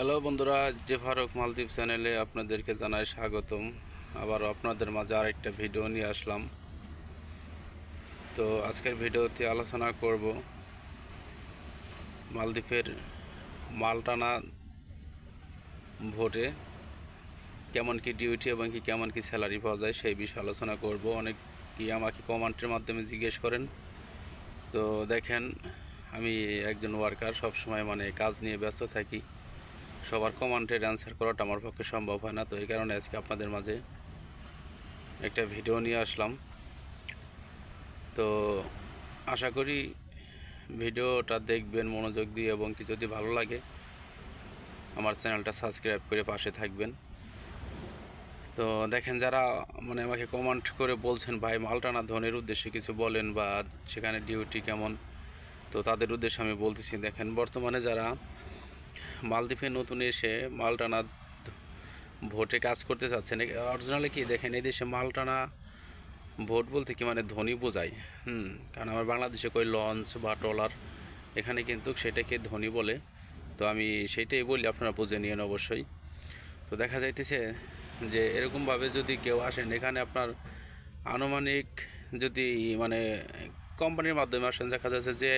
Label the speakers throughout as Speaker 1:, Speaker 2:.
Speaker 1: Hello বন্ধুরা যে ফারুক মালদ্বীপ চ্যানেলে আপনাদেরকে জানাই স্বাগতম। আবার আপনাদের মাঝে আরেকটা ভিডিও নিয়ে আসলাম। তো আজকের ভিডিওতে আলোচনা করব মালদ্বীপের মালটানা ভোটে কেমন কি ডিউটি এবং কি কেমন কি স্যালারি পাওয়া যায় সেই বিষয়ে আলোচনা করব। অনেক কি আমাকে কমেন্টের মাধ্যমে জিজ্ঞেস করেন। তো দেখেন, আমি একজন ওয়ার্কার সবসময় মানে কাজ নিয়ে ব্যস্ত থাকি। সবার কমেন্টের অ্যান্সার করাটা আমার পক্ষে সম্ভব হয় না। তো এই কারণে আজকে আপনাদের মাঝে একটা ভিডিও নিয়ে আসলাম। তো আশা করি ভিডিওটা দেখবেন মনোযোগ দিয়ে এবং কি যদি ভালো লাগে আমার চ্যানেলটা সাবস্ক্রাইব করে পাশে থাকবেন। তো দেখেন যারা মানে আমাকে কমেন্ট করে বলছেন, ভাই মালটানা ধনের উদ্দেশ্যে কিছু বলেন বা সেখানে ডিউটি কেমন? তো তাদের উদ্দেশ্যে আমি বলতেছি, দেখেন বর্তমানে যারা মালদ্বীপে নতুন এসে মালটানা ভোটে কাজ করতে চাচ্ছেন। অরিজিনালি কি দেখেন, এই দেশে মালটানা ভোট বলতে কি মানে ধনী বোঝায়? হুম, কারণ আমার বাংলাদেশে কই লঞ্চ বা ট্রলার, এখানে কিন্তু সেটাকে ধনী বলে। তো আমি সেইটাই বলি, আপনারা বুঝে নিয়েন অবশ্যই। তো দেখা যাইতেছে যে এরকমভাবে যদি কেউ আসেন, এখানে আপনার আনুমানিক যদি মানে কোম্পানির মাধ্যমে আসেন, দেখা যাচ্ছে যে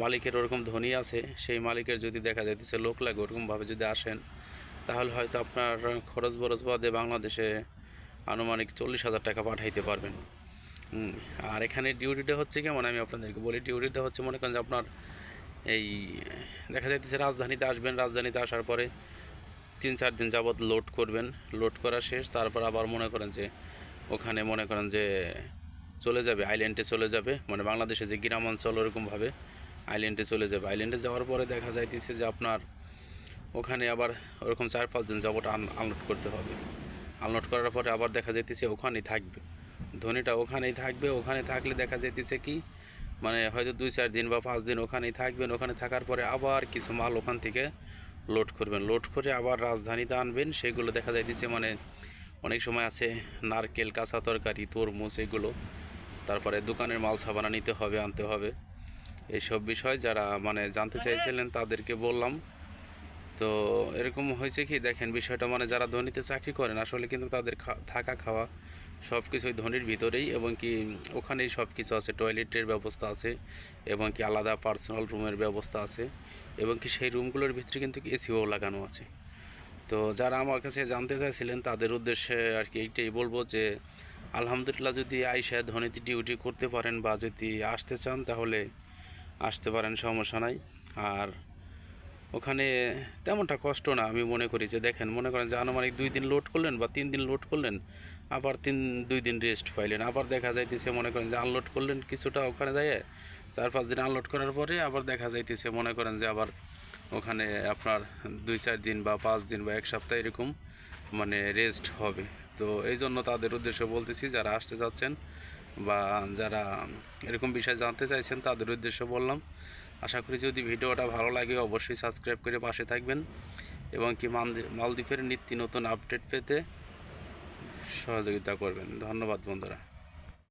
Speaker 1: মালিকের ওরকম ধনী আছে, সেই মালিকের যদি দেখা যাইতেছে লোক লাগে ওরকমভাবে যদি আসেন, তাহলে হয়তো আপনার খরচ বরচ বাদে বাংলাদেশে আনুমানিক চল্লিশ হাজার টাকা পাঠাইতে পারবেন। আর এখানে ডিউটিটা হচ্ছে কেমন? আমি আপনাদেরকে বলি, ডিউটিটা হচ্ছে মনে করেন যে আপনার এই, দেখা যাইতেছে রাজধানীতে আসবেন, রাজধানীতে আসার পরে তিন চার দিন যাবৎ লোড করবেন। লোড করা শেষ, তারপর আবার মনে করেন যে ওখানে মনে করেন যে চলে যাবে আইল্যান্ডে চলে যাবে। মানে বাংলাদেশে যে গ্রাম অঞ্চল ওরকমভাবে আইল্যান্ডে চলে যাবে। আইল্যান্ডে যাওয়ার পরে দেখা যাইতেছে যে আপনার ওখানে আবার ওরকম চার পাঁচ দিন যাবত আনলোড করতে হবে। আনলোড করার পরে আবার দেখা যাইতেছে ওখানেই থাকবে। ধনীটা ওখানেই থাকবে। ওখানে থাকলে দেখা যাইতেছে কি মানে হয়তো দুই চার দিন বা পাঁচ দিন ওখানেই থাকবেন। ওখানে থাকার পরে আবার কিছু মাল ওখান থেকে লোড করবেন। লোড করে আবার রাজধানীতে আনবেন। সেগুলো দেখা যাইতেছে মানে অনেক সময় আছে নারকেল, কাঁচা তরকারি, তরমুজ এগুলো। তারপরে দোকানের মাল সাবানা নিতে হবে, আনতে হবে। এইসব বিষয় যারা মানে জানতে চাইছিলেন তাদেরকে বললাম। তো এরকম হয়েছে কি দেখেন বিষয়টা মানে যারা ধনীতে চাকরি করেন আসলে কিন্তু তাদের থাকা খাওয়া সব কিছুই ধনির ভিতরেই এবং কি ওখানেই সব কিছু আছে টয়লেটের ব্যবস্থা আছে এবং কি আলাদা পার্সোনাল রুমের ব্যবস্থা আছে এবং কি সেই রুমগুলোর ভিতরে কিন্তু এসিও লাগানো আছে। তো যারা আমার কাছে জানতে চাইছিলেন তাদের উদ্দেশ্যে আর কি এইটাই বলব যে আলহামদুলিল্লাহ যদি আইসা ধনীতে ডিউটি করতে পারেন বা যদি আসতে চান তাহলে আসতে পারেন, সমস্যা নাই। আর ওখানে তেমনটা কষ্ট না, আমি মনে করি যে দেখেন, মনে করেন যে আনুমানিক দুই দিন লোড করলেন বা তিন দিন লোড করলেন, আবার তিন, দুই দিন রেস্ট পাইলেন। আবার দেখা যাইতেছে, মনে করেন যে আনলোড করলেন কিছুটা ওখানে যায় চার পাঁচ দিন আনলোড করার পরে আবার দেখা যাইতেছে, মনে করেন যে আবার ওখানে আপনার দুই, চার দিন বা পাঁচ দিন বা এক সপ্তাহ এরকম মানে রেস্ট হবে। তো এই জন্য তাদের উদ্দেশ্যে বলতেছি, যারা আসতে চাচ্ছেন বা যারা এরকম বিষয় জানতে চাইছেন, তাদের উদ্দেশ্যে বললাম। আশা করি যদি ভিডিওটা ভালো লাগে, অবশ্যই সাবস্ক্রাইব করে পাশে থাকবেন এবং কি মালদ্বীপ, মালদ্বীপের নিত্য নতুন আপডেট পেতে সহযোগিতা করবেন। ধন্যবাদ, বন্ধুরা।